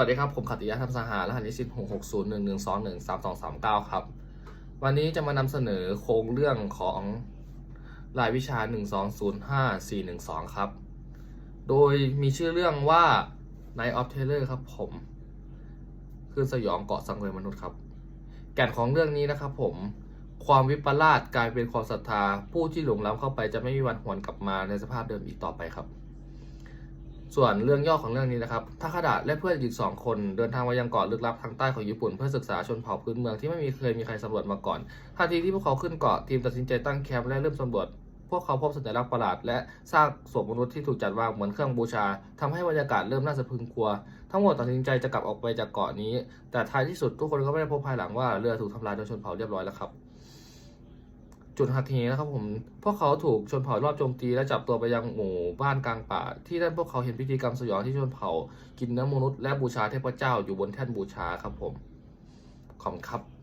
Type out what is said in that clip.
วัสดีครับ ผมขัตติยะธรรมสหารหัสนิสิตหกหกศูนย์หนึ่งหนึ่งสองหนึ่งสามสองสามเก้าครับ วันนี้จะมานำเสนอโครงเรื่องของรายวิชาหนึ่งสองศูนย์ห้าสี่หนึ่งสองครับ โดยมีชื่อเรื่องว่า Night of Terror ครับผมคือสยองเกาะสังเวยมนุษย์ครับ แก่นของเรื่องนี้นะครับผมความวิปลาสกลายเป็นความศรัทธา ผู้ที่หลงล้ำเข้าไปจะไม่มีวันหวนกลับมาในสภาพเดิมอีกต่อไปครับ ส่วนเรื่องย่อของเรื่องนี้นะครับทาคาดะและเพื่อนอีกสองคนเดินทางมายังเกาะลึกลับทางใต้ของญี่ปุ่นเพื่อศึกษาชนเผ่าพื้นเมืองที่ไม่มีเคยมีใครสำรวจมาก่อน ทันทีที่พวกเขาขึ้นเกาะทีมตัดสินใจตั้งแคมป์และเริ่มสำรวจ พวกเขาพบสัญลักษณ์ประหลาด และซากศพมนุษย์ที่ถูกจัดวางเหมือนเครื่องบูชาทำให้บรรยากาศเริ่มน่าสะพรึงกลัว ทั้งหมดตัดสินใจจะกลับออกไปจากเกาะนี้ แต่ท้ายที่สุดทุกคนก็ไม่ได้พบภายหลังว่าเรือถูกทำลายโดยชนเผ่าเรียบร้อยแล้วครับ จุดหักเหนะครับผมพวกเขาถูกชนเผ่ารอบโจมตีและจับตัวไปยังหมู่บ้านกลางป่า ที่นั่นพวกเขาเห็นพิธีกรรมสยองที่ชนเผ่า กินเนื้อมนุษย์และบูชาเทพเจ้าอยู่บนแท่นบูชาครับผมขอบคุณครับ